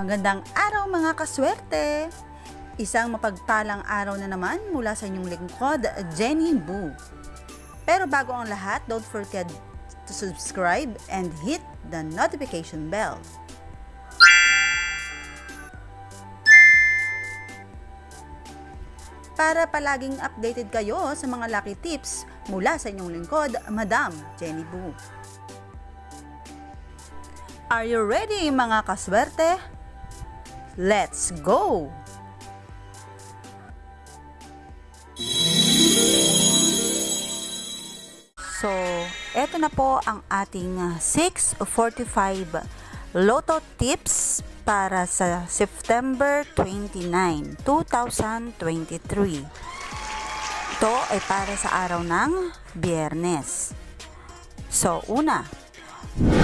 Magandang araw mga kaswerte! Isang mapagpalang araw na naman mula sa inyong lingkod, Jenny Boo. Pero bago ang lahat, don't forget to subscribe and hit the notification bell. Para palaging updated kayo sa mga lucky tips mula sa inyong lingkod, Madam Jenny Boo. Are you ready mga kaswerte? Let's go! So, eto na po ang ating ah, 645 Lotto tips para sa September 29, 2023. Ito ay para sa araw ng Biyernes. So, una,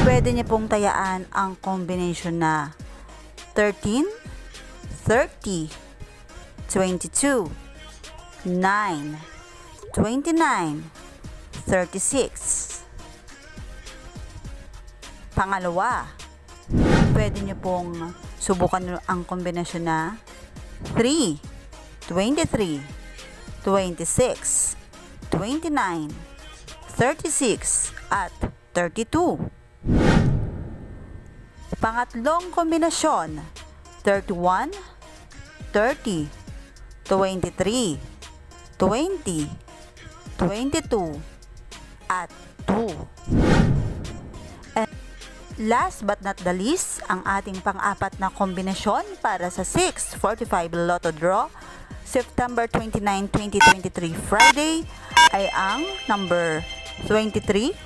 pwede niyo pong tayaan ang combination na 13, 30, 22, 9, 29, 36. Pangalawa, pwede niyo pong subukan ang kombinasyon na 3, 23, 26, 29, 36, at 32. Pangatlong kombinasyon, 31, 30, 23, 20, 22, at 2. And last but not the least, ang ating pang-apat na kombinasyon para sa 645 Lotto Draw September 29, 2023 Friday ay ang number 23,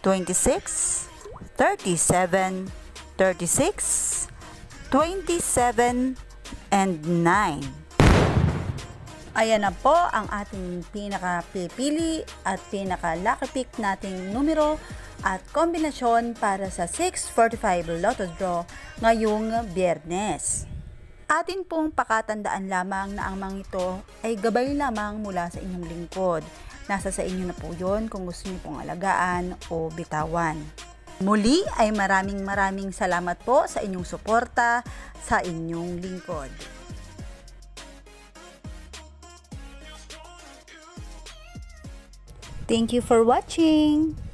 26, 37, 36, 27, and 9. Ayan na po ang ating pinaka-pipili at pinaka-lucky pick nating numero at kombinasyon para sa 645 Lotto Draw ngayong biyernes. Atin pong pakatandaan lamang na ang mga ito ay gabay lamang mula sa inyong lingkod. Nasa sa inyo na po yon kung gusto niyo pong alagaan o bitawan. Muli ay maraming maraming salamat po sa inyong suporta sa inyong lingkod. Thank you for watching!